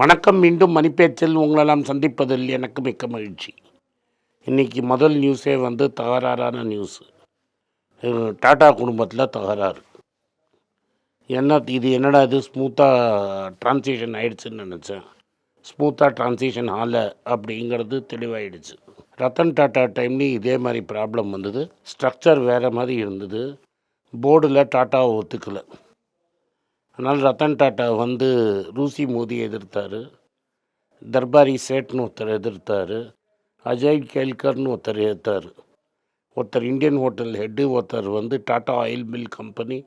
வணக்கம் மீண்டும் மணிப்பேச்சில் உங்களெல்லாம் சந்திப்பதில் எனக்கு மிக்க மகிழ்ச்சி. இன்றைக்கி முதல் நியூஸே வந்து தகராறான நியூஸு. டாடா குடும்பத்தில் தகராறு. என்ன இது என்னடா இது? ஸ்மூத்தாக ட்ரான்சிஷன் ஆயிடுச்சுன்னு நினச்சேன். ஸ்மூத்தாக ட்ரான்சிஷன் ஆலை அப்படிங்கிறது தெளிவாயிடுச்சு. ரத்தன் டாட்டா டைம்லேயும் இதே மாதிரி ப்ராப்ளம் வந்தது. ஸ்ட்ரக்சர் வேறு மாதிரி இருந்தது. போர்டில் டாட்டாவை ஒத்துக்கலை. அதனால் ரத்தன் டாட்டா வந்து ரூசி மோதியை எதிர்த்தார். தர்பாரி சேட்னு ஒருத்தர் எதிர்த்தார். அஜய் கேல்கர்னு ஒருத்தர் எதிர்த்தார். ஒருத்தர் இந்தியன் ஹோட்டல் ஹெட்டு ஒருத்தர் வந்து Tata oil mill company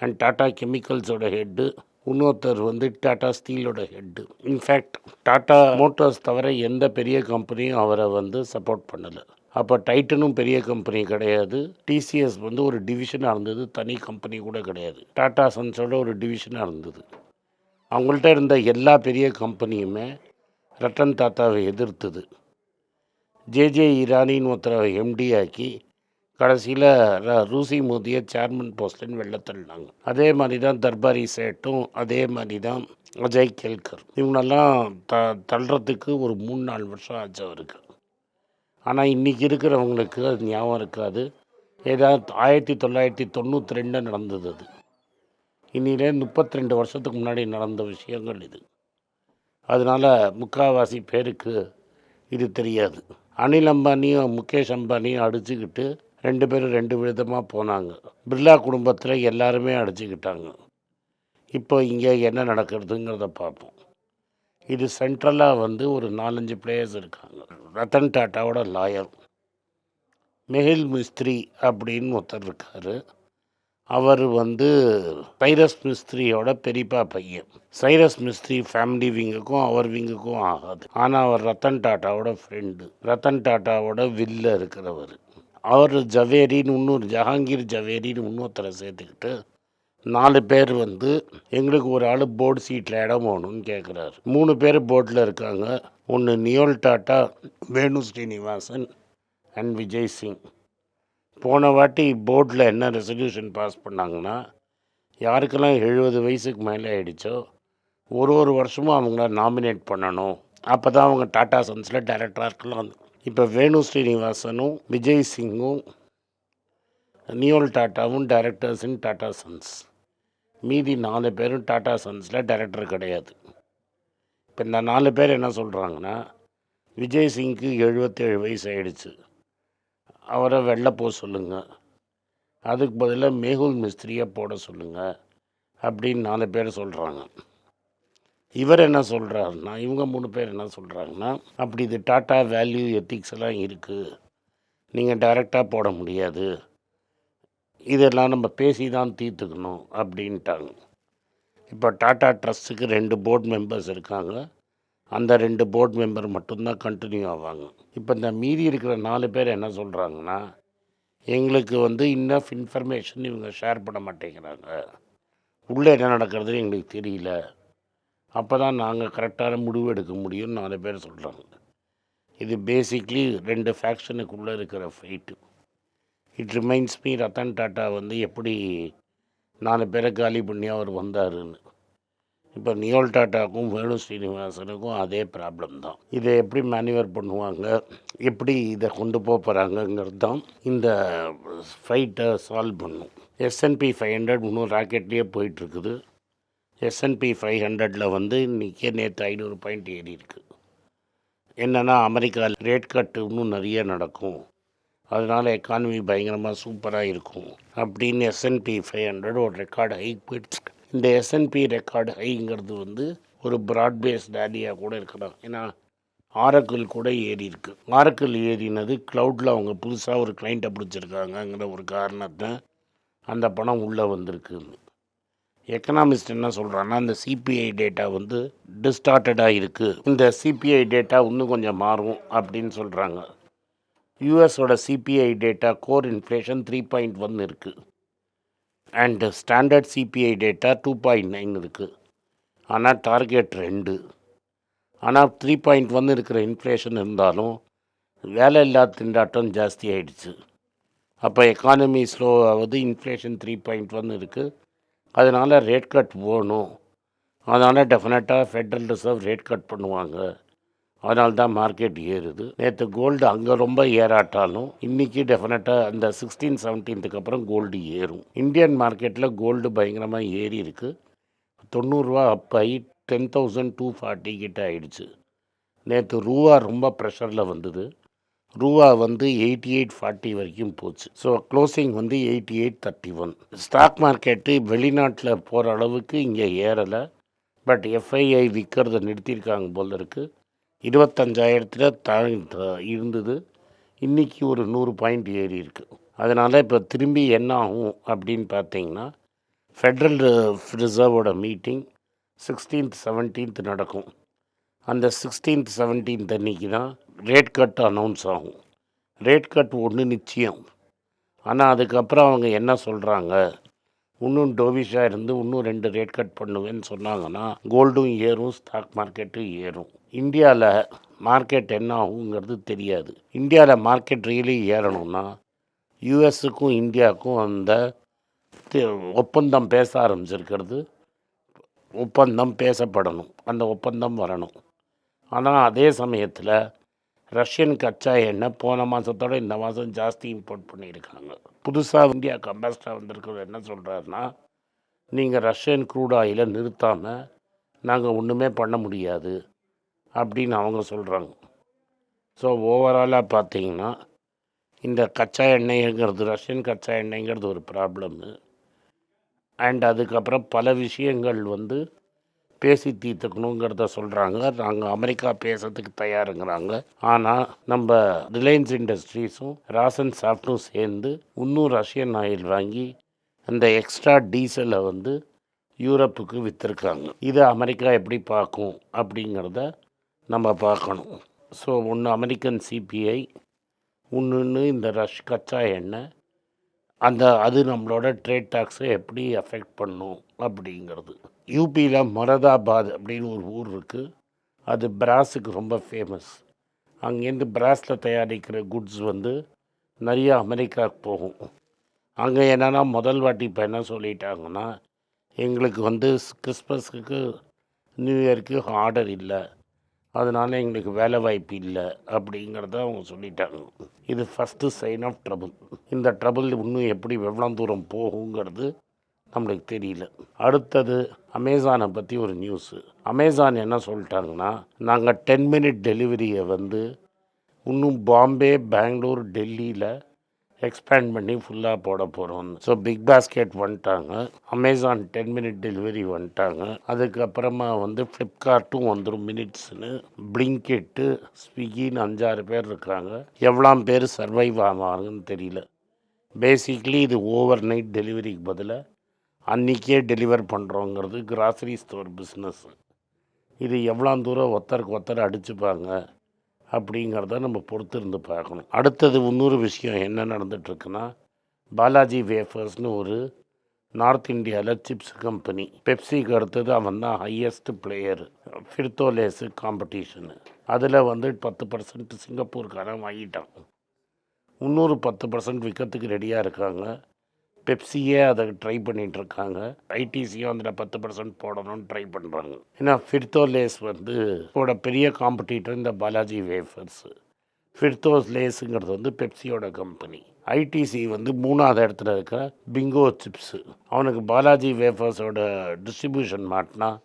and Tata கெமிக்கல்ஸோட head. இன்னொருத்தர் வந்து Tata ஸ்டீலோட head. In fact Tata Motors தவிர எந்த பெரிய கம்பெனியும் அவரை வந்து சப்போர்ட் பண்ணலை. அப்போ டைட்டனும் பெரிய கம்பெனி கிடையாது. டிசிஎஸ் வந்து ஒரு டிவிஷனாக இருந்தது. தனி கம்பெனி கூட கிடையாது. டாடா சன்ஸோட ஒரு டிவிஷனாக இருந்தது. அவங்கள்ட்ட இருந்த எல்லா பெரிய கம்பெனியுமே ரத்தன் தாத்தாவை எதிர்த்தது. ஜேஜே ஈரானின்னு ஒருத்தரை எம்டி ஆக்கி கடைசியில் ரூசி மோதியை சேர்மன் போஸ்ட்லன்னு வெளில தள்ளினாங்க. அதே மாதிரி தான் தர்பாரி சேட்டும் அதே மாதிரி தான் அஜய் கேல்கர். இவங்களெல்லாம் த தள்ளுறதுக்கு ஒரு மூணு நாலு வருஷம் ஆச்சு அவருக்கு. ஆனால் இன்றைக்கி இருக்கிறவங்களுக்கு அது ஞாபகம் இருக்காது. ஏதாவது ஆயிரத்தி தொள்ளாயிரத்தி தொண்ணூற்றி ரெண்டில் நடந்தது அது. இன்னிலே முப்பத்தி ரெண்டு வருஷத்துக்கு முன்னாடி நடந்த விஷயங்கள் இது. அதனால் முக்கால்வாசி பேருக்கு இது தெரியாது. அனில் அம்பானியும் முகேஷ் அம்பானியும் அடிச்சுக்கிட்டு ரெண்டு பேரும் ரெண்டு விதமாக போனாங்க. பிர்லா குடும்பத்தில் எல்லாருமே அடிச்சுக்கிட்டாங்க. இப்போ இங்கே என்ன நடக்கிறதுங்கிறத பார்ப்போம். இது சென்ட்ரலாக வந்து ஒரு நாலஞ்சு பிளேயர்ஸ் இருக்காங்க. ரத்தன் டாட்டாவோட லாயர் மெஹில் மிஸ்திரி அப்படின்னு ஒருத்தர் இருக்கார். அவர் வந்து சைரஸ் மிஸ்திரியோட பெரியப்பா பையன். சைரஸ் மிஸ்திரி ஃபேமிலி விங்குக்கும் அவர் விங்குக்கும் ஆகாது. ஆனால் அவர் ரத்தன் டாட்டாவோட ஃப்ரெண்டு ரத்தன் டாட்டாவோட வில்ல இருக்கிறவர். அவர் ஜவேரின்னு இன்னொரு ஜஹாங்கீர் ஜவேரின்னு இன்னொருத்தரை சேர்த்துக்கிட்டு நாலு பேர் வந்து எங்களுக்கு ஒரு ஆள் போர்டு சீட்டில் இடம் வேணும்னு கேட்குறாரு மூணு பேர் போர்டில் இருக்காங்க. ஒன்று நியோல் டாட்டா வேணு ஸ்ரீனிவாசன் அண்ட் விஜய் சிங். போன வாட்டி போர்டில் என்ன ரெசல்யூஷன் பாஸ் பண்ணாங்கன்னா யாருக்கெல்லாம் எழுபது வயசுக்கு மேலே ஆகிடுச்சோ ஒரு ஒரு வருஷமும் அவங்கள நாமினேட் பண்ணணும். அப்போ தான் அவங்க டாட்டா சன்ஸில் டைரக்டராக இருக்கலாம். இப்போ வேணு ஸ்ரீனிவாசனும் விஜய் சிங்கும் நியோல் டாட்டாவும் டைரக்டர்ஸ் இன் டாட்டா சன்ஸ். மீதி நாலு பேரும் டாடா சன்ஸில் டைரக்டர் கிடையாது. இப்போ இந்த நாலு பேர் என்ன சொல்கிறாங்கன்னா விஜய் சிங்க்கு எழுபத்தேழு வயசு ஆயிடுச்சு. அவரை வெளில போக சொல்லுங்கள் அதுக்கு பதிலாக மேகுல் மிஸ்திரியை போட சொல்லுங்கள் அப்படின்னு நாலு பேர் சொல்கிறாங்க இவர் என்ன சொல்கிறாருன்னா இவங்க மூணு பேர் என்ன சொல்கிறாங்கன்னா அப்படி இது டாட்டா வேல்யூ எத்திக்ஸ் எல்லாம் இருக்குது நீங்கள் டைரெக்டாக போட முடியாது. இதெல்லாம் நம்ம பேசி தான் தீர்த்துக்கணும் அப்படின்ட்டாங்க. இப்போ டாட்டா ட்ரஸ்ட்டுக்கு ரெண்டு போர்ட் மெம்பர்ஸ் இருக்காங்க. அந்த ரெண்டு போர்ட் மெம்பர் மட்டும்தான் கண்டினியூ ஆவாங்க. இப்போ இந்த மீதி இருக்கிற நாலு பேர் என்ன சொல்கிறாங்கன்னா எங்களுக்கு வந்து இன்னஃப் இன்ஃபர்மேஷன் இவங்க ஷேர் பண்ண மாட்டேங்கிறாங்க. உள்ளே என்ன நடக்கிறதுன்னு எங்களுக்கு தெரியல. அப்போ தான் நாங்கள் கரெக்டான முடிவு எடுக்க முடியும்னு நாலு பேர் சொல்கிறாங்க இது பேசிக்லி ரெண்டு ஃபேக்ஷனுக்குள்ளே இருக்கிற fight it reminds me Ratan Tata வந்து எப்படி நாலு பேரை காலி பண்ணி அவர் வந்தாருன்னு. இப்போ நியோல் டாட்டாவுக்கும் வேணு ஸ்ரீனிவாசனுக்கும் அதே ப்ராப்ளம் தான். இதை எப்படி மேனுவர் பண்ணுவாங்க? எப்படி இதை கொண்டு போக போகிறாங்கங்கிறது தான் இந்த ஃபைட்டை சால்வ் பண்ணும். எஸ்என்பி ஃபைவ் ஹண்ட்ரட் இன்னும் ராக்கெட்லேயே போயிட்டுருக்குது. எஸ்என்பி ஃபைவ் ஹண்ட்ரடில் வந்து இன்றைக்கே நேற்று ஐநூறு பாயிண்ட் ஏறி இருக்குது என்னென்னா அமெரிக்கா ரேட் கட்டு இன்னும் நிறைய நடக்கும். அதனால் எக்கானமி பயங்கரமாக சூப்பராக இருக்கும். அப்படின்னு எஸ்என்பி ஃபைவ் ஹண்ட்ரட் ஒரு ரெக்கார்டு ஹை போயிடுச்சு. இந்த எஸ்என்பி ரெக்கார்டு ஹைங்கிறது வந்து ஒரு ப்ராட் பேஸ்ட் டேலியாக கூட இருக்கலாம். ஏன்னா ஆரக்கிள் கூட ஏறி இருக்கு. ஆரக்கிள் ஏறினது க்ளவுடில் அவங்க புதுசாக ஒரு கிளைண்ட்டை பிடிச்சிருக்காங்கங்கிற ஒரு காரணத்தை அந்த பணம் உள்ளே வந்திருக்குன்னு. எக்கனாமிஸ்ட் என்ன சொல்கிறான்னா இந்த சிபிஐ டேட்டா வந்து டிஸ்டார்டடாக இருக்குது இந்த சிபிஐ டேட்டா இன்னும் கொஞ்சம் மாறும் அப்படின்னு சொல்கிறாங்க யூஎஸோட CPI data core inflation three point one இருக்குது and standard CPI data two point nine இருக்குது ஆனால் டார்கெட் ரெண்டு. ஆனால் த்ரீ பாயிண்ட் ஒன் இருக்கிற இன்ஃப்ளேஷன் இருந்தாலும் வேலை இல்லாத திண்டாட்டம் ஜாஸ்தி ஆகிடுச்சு அப்போ எக்கானமி ஸ்லோ ஆகுது இன்ஃப்ளேஷன் த்ரீ பாயிண்ட் ஒன் இருக்குது அதனால் ரேட் கட் போகணும் அதனால் டெஃபினட்டாக ஃபெட்ரல் ரிசர்வ் ரேட் கட் பண்ணுவாங்க. அதனால தான் மார்க்கெட் ஏறுது. நேற்று கோல்டு அங்கே ரொம்ப ஏறாட்டாலும் இன்றைக்கி டெஃபினட்டாக அந்த சிக்ஸ்டீன் செவன்டீன்த்துக்கு அப்புறம் கோல்டு ஏறும். இந்தியன் மார்க்கெட்டில் கோல்டு பயங்கரமாக ஏறி இருக்குது தொண்ணூறுரூவா அப் ஆகி டென் தௌசண்ட் டூ ஃபார்ட்டி கிட்ட ஆயிடுச்சு. நேற்று ரூவா ரொம்ப ப்ரெஷரில் வந்தது. ரூவா வந்து எயிட்டி எயிட் ஃபார்ட்டி வரைக்கும் போச்சு. ஸோ க்ளோசிங் வந்து eighty eight thirty one stock market வெளிநாட்டில் போகிற அளவுக்கு இங்கே ஏறலை. பட் எஃப்ஐஐ விற்கிறத நிறுத்தியிருக்காங்க போல இருக்குது இருபத்தஞ்சாயிரத்தில் தாழ்ந்து த- இருந்தது. இன்றைக்கி ஒரு நூறு பாயிண்ட் ஏறி இருக்குது அதனால் இப்போ திரும்பி என்ன ஆகும் அப்படின்னு பார்த்தீங்கன்னா ஃபெட்ரல் ரிசர்வோட மீட்டிங் சிக்ஸ்டீன்த் செவன்டீன்த் நடக்கும். அந்த சிக்ஸ்டீன்த் செவன்டீன்த் அன்னைக்கு தான் ரேட் கட் அனௌன்ஸ் ஆகும். ரேட் கட் ஒன்று நிச்சயம். ஆனால் அதுக்கப்புறம் அவங்க என்ன சொல்கிறாங்க இன்னும் டோவிஷா இருந்து இன்னும் ரெண்டு ரேட் கட் பண்ணுவேன்னு சொன்னாங்கன்னா கோல்டும் ஏறும் ஸ்டாக் மார்க்கெட்டும் ஏறும். இந்தியாவில் மார்க்கெட் என்ன ஆகுங்கிறது தெரியாது. இந்தியாவில் மார்க்கெட் ரியலி ஏறணும்னா யூஎஸுக்கும் இந்தியாவுக்கும் அந்த ஒப்பந்தம் பேச ஆரம்பிச்சிருக்கிறது. ஒப்பந்தம் பேசப்படணும். அந்த ஒப்பந்தம் வரணும். ஆனால் அதே சமயத்தில் ரஷ்யன் கச்சா எண்ணெய் போன மாதத்தோட இந்த மாதம் ஜாஸ்தி இம்போர்ட் பண்ணியிருக்காங்க. புதுசாக இந்தியா கம்பாஸ்டாக வந்திருக்கிறது என்ன சொல்கிறாருன்னா நீங்கள் ரஷ்யன் க்ரூட் ஆயிலை நிறுத்தாமல் நாங்கள் ஒன்றுமே பண்ண முடியாது. அப்படின்னு அவங்க சொல்கிறாங்க ஸோ ஓவராலாக பார்த்தீங்கன்னா இந்த கச்சா எண்ணெய்ங்கிறது ரஷ்யன் கச்சா எண்ணெய்ங்கிறது ஒரு ப்ராப்ளம்மு அண்ட் அதுக்கப்புறம் பல விஷயங்கள் வந்து பேசி தீர்த்துக்கணுங்கிறத சொல்கிறாங்க நாங்கள் அமெரிக்கா பேசுறதுக்கு தயாருங்கிறாங்க. ஆனால் நம்ம ரிலையன்ஸ் இண்டஸ்ட்ரீஸும் ராசன் சாஃப்ட்டும் சேர்ந்து இன்னும் ரஷ்யன் ஆயில் வாங்கி அந்த எக்ஸ்ட்ரா டீசலை வந்து யூரோப்புக்கு விற்றுருக்காங்க இதை அமெரிக்கா எப்படி பார்க்கும் அப்படிங்கிறத நம்ம பார்க்கணும். ஸோ ஒன்று அமெரிக்கன் சிபிஐ ஒன்று இந்த ரஷ் கச்சா எண்ணெய் அந்த அது நம்மளோட ட்ரேட் டாக்ஸை எப்படி அஃபெக்ட் பண்ணும் அப்படிங்கிறது. யூபியில் மொரதாபாத் அப்படின்னு ஒரு ஊர் இருக்குது அது பிராஸுக்கு ரொம்ப ஃபேமஸ் அங்கேருந்து பிராஸில் தயாரிக்கிற குட்ஸ் வந்து நிறைய அமெரிக்காவுக்கு போகும். அங்கே என்னென்னா முதல் வாட்டி இப்போ என்ன சொல்லிட்டாங்கன்னா எங்களுக்கு வந்து கிறிஸ்மஸுக்கு நியூ இயருக்கு ஆர்டர் இல்லை. அதனால் எங்களுக்கு வேலை வாய்ப்பு இல்லை அப்படிங்கிறத அவங்க சொல்லிட்டாங்க. இது ஃபஸ்ட்டு சைன் ஆஃப் ட்ரபுள் இந்த ட்ரபுள் இன்னும் எப்படி எவ்வளோ தூரம் போகுங்கிறது நம்மளுக்கு தெரியல. அடுத்தது அமேசானை பற்றி ஒரு நியூஸு அமேசான் என்ன சொல்லிட்டாங்கன்னா நாங்கள் டென் மினிட் டெலிவரியை வந்து இன்னும் பாம்பே பெங்களூர் டெல்லியில் எக்ஸ்பேண்ட் பண்ணி ஃபுல்லாக போட போகிறோம் ஸோ பிக் பாஸ்கெட் வந்துட்டாங்க. அமேசான் டென் மினிட் டெலிவரி வந்துட்டாங்க. அதுக்கப்புறமா வந்து ஃப்ளிப்கார்ட்டும் வந்துடும் மினிட்ஸ்னு பிளிங்கெட்டு ஸ்விக்கின்னு அஞ்சாறு பேர் இருக்கிறாங்க. எவ்வளோ பேர் சர்வைவ் ஆவாங்கன்னு தெரியல. பேசிக்லி இது ஓவர் நைட் டெலிவரிக்கு பதிலாக அன்றைக்கே டெலிவர் பண்ணுறோங்கிறது கிராசரி ஸ்டோர் பிஸ்னஸ் இது எவ்வளோ தூரம் ஒருத்தருக்கு ஒருத்தர் அடிச்சுப்பாங்க. அப்படிங்கிறத நம்ம பொறுத்து இருந்து பார்க்கணும். அடுத்தது இன்னொரு விஷயம் என்ன நடந்துட்டுருக்குன்னா பாலாஜி வேஃபர்ஸ்னு ஒரு நார்த் இந்தியாவில் சிப்ஸ் கம்பெனி. பெப்சிக்கு அடுத்தது அவன் தான் ஹையஸ்ட் பிளேயர் ஃபிர்தோலேஸு காம்படிஷனு அதில் வந்து பத்து பர்சன்ட் சிங்கப்பூர்காரன் வாங்கிட்டான். இன்னொரு பத்து பர்சன்ட் விற்கிறதுக்கு ரெடியாக இருக்காங்க. பெப்சியே அதை ட்ரை பண்ணிகிட்ருக்காங்க ஐடிசியும் அதில் பத்து பர்சன்ட் போடணும்னு ட்ரை பண்ணுறாங்க ஏன்னா ஃபிர்தோலேஸ் வந்து இதோட பெரிய காம்படிட்டர் இந்த பாலாஜி வேஃபர்ஸ் ஃபிர்தோஸ் லேஸுங்கிறது வந்து பெப்சியோட கம்பெனி ஐடிசி வந்து மூணாவது இடத்துல இருக்க பிங்கோ சிப்ஸு அவனுக்கு பாலாஜி வேஃபர்ஸோட டிஸ்ட்ரிபியூஷன் மாட்டினா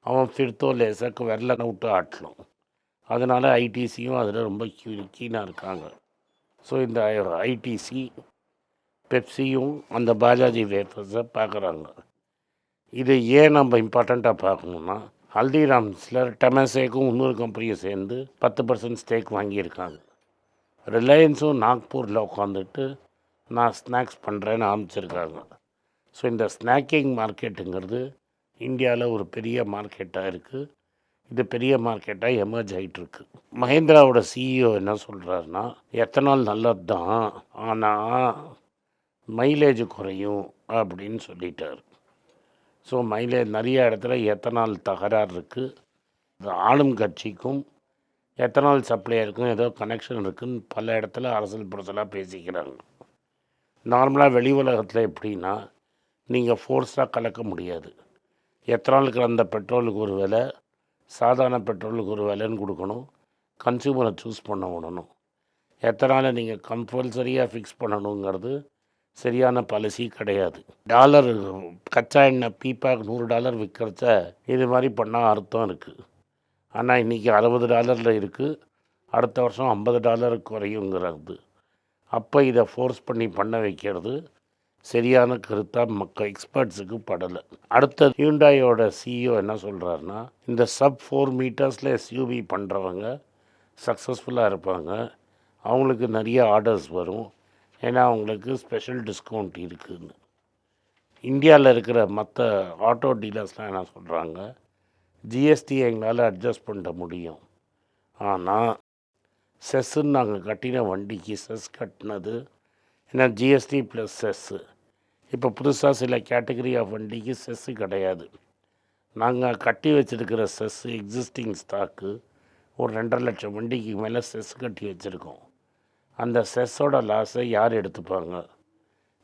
அவன் ஃபிர்தோ லேஸை வெள்ளை விட்டு ஆட்டலாம் அதனால் ஐடிசியும் அதில் ரொம்ப கீனாக இருக்காங்க. ஸோ இந்த ஐடிசி பெப்சியும் அந்த பாலாஜி வேஃபர்ஸை பார்க்குறாங்க இது ஏன் நம்ம இம்பார்ட்டண்ட்டாக பார்க்கணுன்னா ஹல்திராம்ஸில் டெமசேக்கும் இன்னொரு கம்பெனியும் சேர்ந்து பத்து பர்சன்ட் ஸ்டேக் வாங்கியிருக்காங்க. ரிலையன்ஸும் நாக்பூரில் உட்காந்துட்டு நான் ஸ்நாக்ஸ் பண்ணுறேன்னு ஆரம்பிச்சிருக்காங்க. ஸோ இந்த ஸ்நாக்கிங் மார்க்கெட்டுங்கிறது இந்தியாவில் ஒரு பெரிய மார்க்கெட்டாக இருக்குது இது பெரிய மார்க்கெட்டாக எமர்ஜ் ஆகிட்டுருக்கு மஹேந்திராவோட சிஇஓ என்ன சொல்கிறாருன்னா எத்தனால் நல்லது தான் ஆனால் மைலேஜ் குறையும் அப்படின்னு சொல்லிட்டார். ஸோ மைலேஜ் நிறைய இடத்துல எத்தனால் தகராறு இருக்குது ஆளும் கட்சிக்கும் எத்தனால் சப்ளையருக்கும் ஏதோ கனெக்ஷன் இருக்குதுன்னு பல இடத்துல அரசல் புரசலாக பேசிக்கிறாங்க. நார்மலாக வெளி உலகத்தில் எப்படின்னா நீங்கள் ஃபோர்ஸாக கலக்க முடியாது. எத்தனால் கலந்த பெட்ரோலுக்கு ஒரு விலை சாதாரண பெட்ரோலுக்கு ஒரு விலைன்னு கொடுக்கணும். கன்சியூமரை சூஸ் பண்ண விடணும். எத்தனால் நீங்கள் கம்பல்சரியாக ஃபிக்ஸ் பண்ணணுங்கிறது சரியான பாலிசி கிடையாது. டாலர் கச்சா எண்ணெய் பீப்பாக் நூறு டாலர் விற்கிறச்ச இது மாதிரி பண்ணால் அர்த்தம் இருக்குது ஆனால் இன்றைக்கி அறுபது டாலரில் இருக்குது அடுத்த வருஷம் ஐம்பது டாலருக்கு குறையுங்கிறது அப்போ இதை ஃபோர்ஸ் பண்ணி பண்ண வைக்கிறது சரியான கருத்தாக மக்கள் எக்ஸ்பர்ட்ஸுக்கு படலை. அடுத்த ஹியூண்டாயோட சிஇஓ என்ன சொல்கிறாருன்னா இந்த சப் ஃபோர் மீட்டர்ஸில் எஸ்யூவி பண்ணுறவங்க சக்ஸஸ்ஃபுல்லாக இருப்பாங்க. அவங்களுக்கு நிறைய ஆர்டர்ஸ் வரும். ஏன்னா அவங்களுக்கு ஸ்பெஷல் டிஸ்கவுண்ட் இருக்குதுன்னு இந்தியாவில் இருக்கிற மற்ற ஆட்டோ டீலர்ஸ்லாம் என்ன சொல்கிறாங்க ஜிஎஸ்டி எங்களால் அட்ஜஸ்ட் பண்ண முடியும். ஆனால் செஸ்ஸுன்னு நாங்கள் கட்டின வண்டிக்கு செஸ் கட்டினது ஏன்னா ஜிஎஸ்டி ப்ளஸ் செஸ்ஸு இப்போ புதுசாக சில கேட்டகரி ஆஃப் வண்டிக்கு செஸ்ஸு கிடையாது. நாங்கள் கட்டி வச்சுருக்கிற செஸ்ஸு எக்ஸிஸ்டிங் ஸ்டாக்கு ஒரு ரெண்டரை லட்சம் வண்டிக்கு மேலே செஸ் கட்டி வச்சுருக்கோம். அந்த செஸ்ஸோட லாஸை யார் எடுத்துப்பாங்க?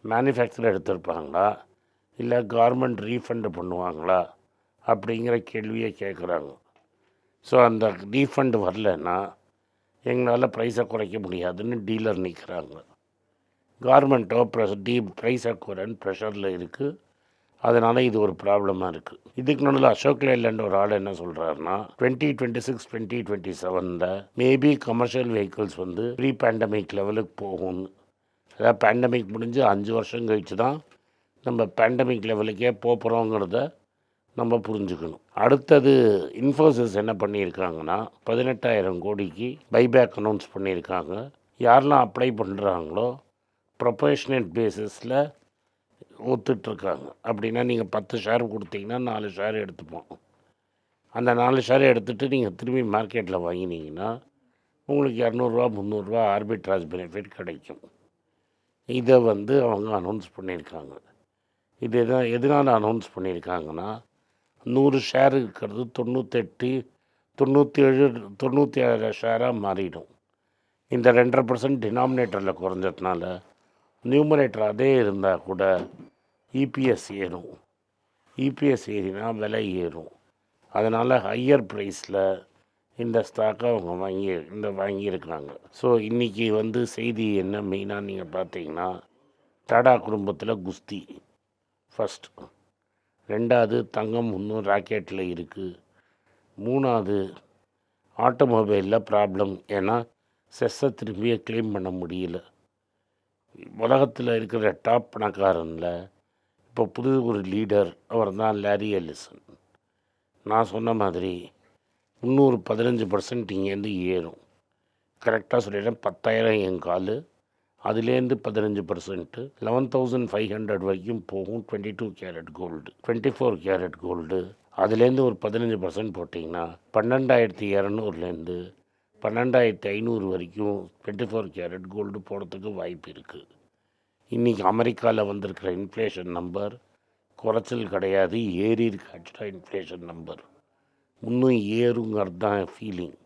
மேனுஃபேக்சர் எடுத்திருப்பாங்களா? இல்லை கார்மெண்ட் ரீஃபண்டு பண்ணுவாங்களா? அப்படிங்கிற கேள்வியை கேட்குறாங்க. ஸோ அந்த ரீஃபண்டு வரலன்னா எங்களால் ப்ரைஸை குறைக்க முடியாதுன்னு டீலர் நிற்கிறாங்க. கார்மெண்ட்டோ ப்ரெஸ் டீ ப்ரைஸை குறைன்னு ப்ரெஷரில் இருக்குது அதனால் இது ஒரு ப்ராப்ளமாக இருக்குது இதுக்கு நடுவில் அசோக் லேலண்ட் ஒரு ஆள் என்ன சொல்கிறாருன்னா twenty twenty six twenty twenty செவனில் மேபி கமர்ஷியல் வெஹிக்கிள்ஸ் வந்து ப்ரீ பேண்டமிக் லெவலுக்கு போகும்னு. அதாவது பேண்டமிக் முடிஞ்சு அஞ்சு வருஷம் கழிச்சு தான் நம்ம பேண்டமிக் லெவலுக்கே போகிறோங்கிறத நம்ம புரிஞ்சுக்கணும். அடுத்தது இன்ஃபோசிஸ் என்ன பண்ணியிருக்காங்கன்னா பதினெட்டாயிரம் கோடிக்கு பைபேக் அனௌன்ஸ் பண்ணியிருக்காங்க. யாரெல்லாம் அப்ளை பண்ணுறாங்களோ ப்ரொபேஷனல் பேசிஸில் ஒத்துட்ருக்காங்க அப்படின்னா நீங்கள் பத்து ஷேர் கொடுத்தீங்கன்னா நாலு ஷேர் எடுத்துப்போம். அந்த நாலு ஷேர் எடுத்துகிட்டு நீங்கள் திரும்பி மார்க்கெட்டில் வாங்கினீங்கன்னா உங்களுக்கு இரநூறுவா முந்நூறுரூவா ஆர்பிட்ராஜ் பெனிஃபிட் கிடைக்கும். இதை வந்து அவங்க அனௌன்ஸ் பண்ணியிருக்காங்க. இது எதான் எதனால் அனௌன்ஸ் பண்ணியிருக்காங்கன்னா நூறு ஷேர் இருக்கிறது தொண்ணூத்தெட்டு தொண்ணூற்றி ஏழு தொண்ணூற்றி ஏழு ஷேராக மாறிடும். இந்த ரெண்டரை பர்சன்ட் டினாமினேட்டரில் குறைஞ்சதுனால நியூமரேட்டர் அதே இருந்தால் கூட இபிஎஸ் ஏறும். இபிஎஸ் ஏறினா விலை ஏறும். அதனால் ஹையர் ப்ரைஸில் இந்த ஸ்டாக்கை அவங்க வாங்கி இந்த வாங்கியிருக்கிறாங்க. ஸோ இன்றைக்கி வந்து செய்தி என்ன மெயினாக நீங்கள் பார்த்தீங்கன்னா டாடா குடும்பத்தில் குஸ்தி. ஃபஸ்ட் ரெண்டாவது தங்கம் இன்னும் ராக்கெட்டில் இருக்குது மூணாவது ஆட்டோமொபைலில் ப்ராப்ளம் ஏன்னா செஸ்ஸை திரும்பியே க்ளைம் பண்ண முடியல. உலகத்தில் இருக்கிற டாப் பணக்காரனில் இப்போ புது ஒரு லீடர் அவர் தான் லாரி எலிசன் நான் சொன்ன மாதிரி இன்னொரு பதினஞ்சு பர்சன்ட் இங்கேருந்து ஏறும். கரெக்டாக சொல்லிடுறேன் பத்தாயிரம் என் கால். அதுலேருந்து பதினஞ்சு percent eleven thousand five hundred வரைக்கும் போகும். Twenty two carat gold twenty four carat gold அதுலேருந்து ஒரு பதினஞ்சு பர்சன்ட் போட்டிங்கன்னா பன்னெண்டாயிரத்தி இரநூறுலேருந்து பன்னெண்டாயிரத்தி ஐநூறு வரைக்கும் டுவெண்ட்டி ஃபோர் கேரட் கோல்டு போகிறதுக்கு வாய்ப்பு இருக்குது இன்றைக்கி அமெரிக்காவில் வந்திருக்கிற இன்ஃப்ளேஷன் நம்பர் குறைச்சல் கிடையாது ஏறி இருக்கு ஆக்சுவலாக இன்ஃப்ளேஷன் நம்பர் இன்னும் ஏறுங்கிறது தான் ஃபீலிங்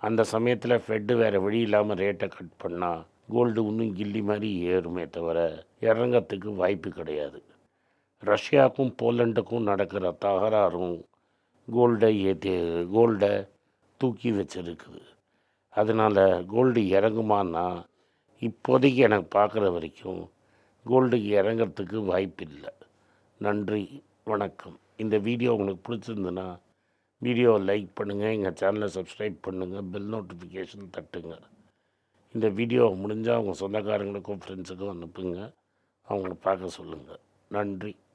அந்த சமயத்தில் ஃபெட்டு வேறு வழி இல்லாமல் ரேட்டை கட் பண்ணால் கோல்டு இன்னும் கில்லி மாதிரி ஏறுமே தவிர இறங்கத்துக்கு வாய்ப்பு கிடையாது. ரஷ்யாவுக்கும் போலண்டுக்கும் நடக்கிற தகராறும் கோல்டை ஏற்றி கோல்டை தூக்கி வச்சிருக்குது. அதனால் கோல்டு இறங்குமான்னா இப்போதைக்கு எனக்கு பார்க்குற வரைக்கும் கோல்டுக்கு இறங்கிறதுக்கு வாய்ப்பு இல்லை நன்றி வணக்கம். இந்த வீடியோ உங்களுக்கு பிடிச்சிருந்துன்னா வீடியோவை லைக் பண்ணுங்கள் எங்கள் சேனலை சப்ஸ்கிரைப் பண்ணுங்கள் பெல் நோட்டிஃபிகேஷன் தட்டுங்க. இந்த வீடியோ முடிஞ்சால் உங்கள் சொந்தக்காரங்களுக்கும் ஃப்ரெண்ட்ஸுக்கும் அனுப்புங்க. அவங்கள பார்க்க சொல்லுங்கள் நன்றி.